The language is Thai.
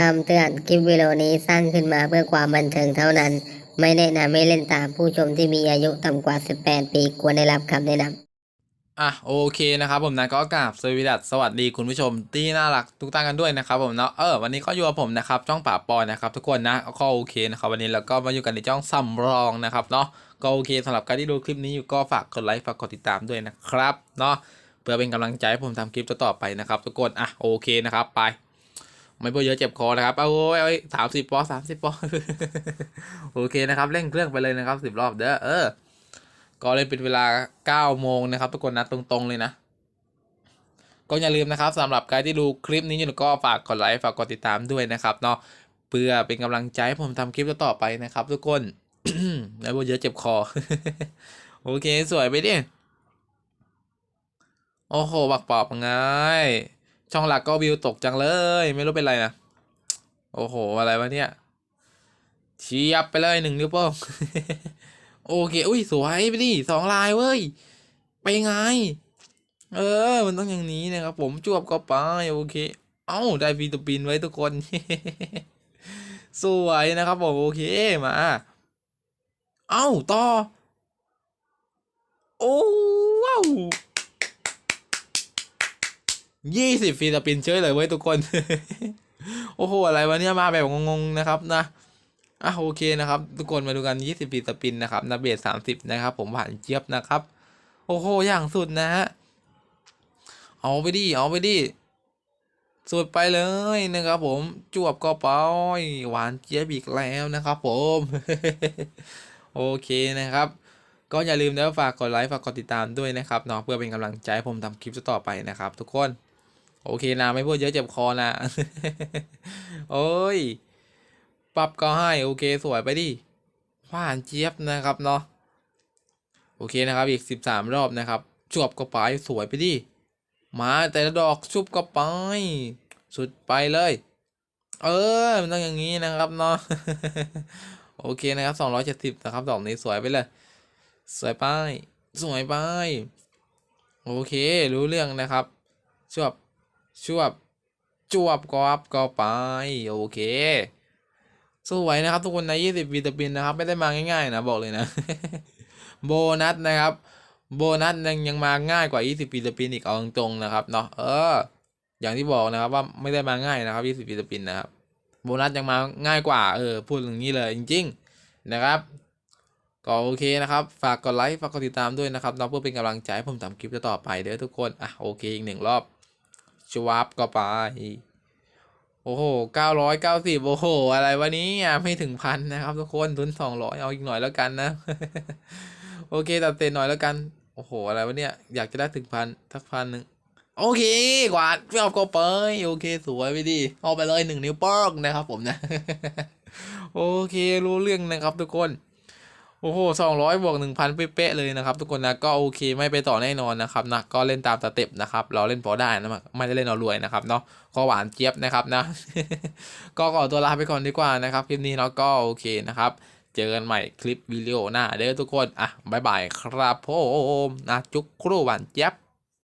คำเตือน คลิปวิดีโอนี้สร้างขึ้นมาเพื่อความบันเทิงเท่านั้น ไม่แนะนำให้เล่นตามผู้ชมที่มีอายุต่ำกว่า 18 ปีควรได้รับคำแนะนำอะโอเคนะครับผมนะก็กราบสวัสดีสวัสดีคุณผู้ชมที่น่ารักทุกท่านกันด้วยนะครับผมเนาะเออวันนี้ก็อยู่กับผมนะครับช่องป่าปอนะครับทุกคนนะก็โอเคนะครับวันนี้เราก็มาอยู่กันในช่องสำรองนะครับเนาะก็โอเคสำหรับการที่ดูคลิปนี้อยู่ก็ฝากกดไลค์ฝากกดติดตามด้วยนะครับเนาะเพื่อเป็นกำลังใจให้ผมทำคลิปต่อๆไปนะครับทุกคนอะโอเคนะครับไป ไม่พูดเยอะเจ็บคอนะครับเอาโอ้ยสามสิบปอสามสิบปอโอเคนะครับเร่งเครื่องไปเลยนะครับสิบรอบเด้อเออ ก็เลยเป็นเวลา9โมงนะครับทุกคนนะตรงๆเลยนะก็อย่าลืมนะครับสำหรับใครที่ดูคลิปนี้อยู่ก็ฝากกดไลค์ฝากกดติดตามด้วยนะครับเนาะเพื่อเป็นกำลังใจให้ผมทำคลิปต่อไปนะครับ ทุกคนแล้วพูดเยอะเจ็บคอ โอเคสวยไปดิโอ้โหบักปอบไง ช่องหลักก็วิวตกจังเลย ไม่รู้เป็นไรนะ โอ้โห อะไรวะเนี่ยเชียบไปเลยหนึ่งนิ้วโป้งโอเค อุ้ยสวยไปดิสองลายเว้ย ไปไง เออ มันต้องอย่างนี้นะครับ ผมจวบก็ไปโอเค เอ้า ได้ฟีตปินไว้ทุกคน สวยนะครับผมโอเคมา เอ้า ต่อ โอ้ว้าว ยี่สิบฟีตปินเฉยเลยเว้ยทุกคน โอ้โห อะไรวะเนี่ยมาแบบงงๆนะครับนะอะโอเคนะครับ ทุกคนมาดูกัน 20 ปีสปินนะครับนาเบส30 นะครับ ผมผ่านเจี๊ยบนะครับ โอ้โห อย่างสุดนะฮะ เอาไปดิ เอาไปดิ สุดไปเลยนะครับผมจวบก็ไปหวานเจี๊ยบอีกแล้วนะครับผม โอเคนะครับ ก็อย่าลืมนะฝากกดไลค์ ฝากกดติดตามด้วยนะครับเนาะเพื่อเป็นกำลังใจให้ผมทำคลิปต่อไปนะครับ ทุกคน โอเคนะไม่พูดเยอะเจ็บคอนะโอ้ยปรับก็ให้โอเคสวยไปดิหวานเจี๊ยบนะครับเนาะโอเคนะครับอีกสิบสามรอบนะครับจวบก็ไปสวยไปดิมาแต่ละดอกชุบก็ไปสุดไปเลย เออมันต้องอย่างนี้นะครับเนาะโอเคนะครับสองร้อยเจ็ดสิบนะครับดอกนี้สวยไปเลย สวยไปสวยไปโอเค รู้เรื่องนะครับชวบ ชวบจวบกอัพก็ไป โอเคสวยนะครับทุกคนใน 20วิตามินนะครับ ไม่ได้มาง่ายๆ นะ บอกเลยนะ โบนัสนะครับ โบนัสยังยังมาง่ายกว่า 20วิตามินอีกเอาตรงๆนะครับเนาะเออ อย่างที่บอกนะครับว่าไม่ได้มาง่ายนะครับ 20วิตามินนะครับ โบนัสยังมาง่ายกว่าเออพูดอย่างนี้เลยจริง ๆนะครับ ก็โอเคนะครับ ฝากกดไลค์ฝากกดติดตามด้วยนะครับเนาะเพื่อเป็นกำลังใจให้ผมทำคลิปต่อไปเด้อทุกคนอะโอเคอีกหนึ่งรอบ ชวาบก็ไป โอ้โหเก้าร้อยเก้าสิบโอ้โห อะไรวะนี้ไม่ถึงพันนะครับ ทุกคนทุนสองร้อยเอาอีกหน่อยแล้วกันนะ โอเคตัดเศษหน่อยแล้วกัน โอ้โห อะไรวะเนี่ย อยากจะได้ถึงพันทักพันหนึ่งโอเคกวาดไม่เอาก็ไปโอเค สวยไปดิเอาไปเลยหนึ่งนิ้วป้งนะครับผมนะ โอเครู้เรื่องนะครับทุกคน โอ้โหสองร้อยบวกหนึ่งพันเป๊ะเลยนะครับ ทุกคนนะก็โอเคไม่ไปต่อแน่นอนนะครับนะก็เล่นตามสเต็ปนะครับ เราเล่นพอได้นะไม่ได้เล่นเอารวยนะครับเนาะก็หวานเจี๊ยบนะครับนะ ก็ขอตัวลาไปก่อนดีกว่านะครับคลิปนี้เนาะก็โอเคนะครับเจอกันใหม่คลิปวิดีโอหน้าเด้อทุกคนอะบายบายครับผมนะจุกครูหวานเจี๊ยบ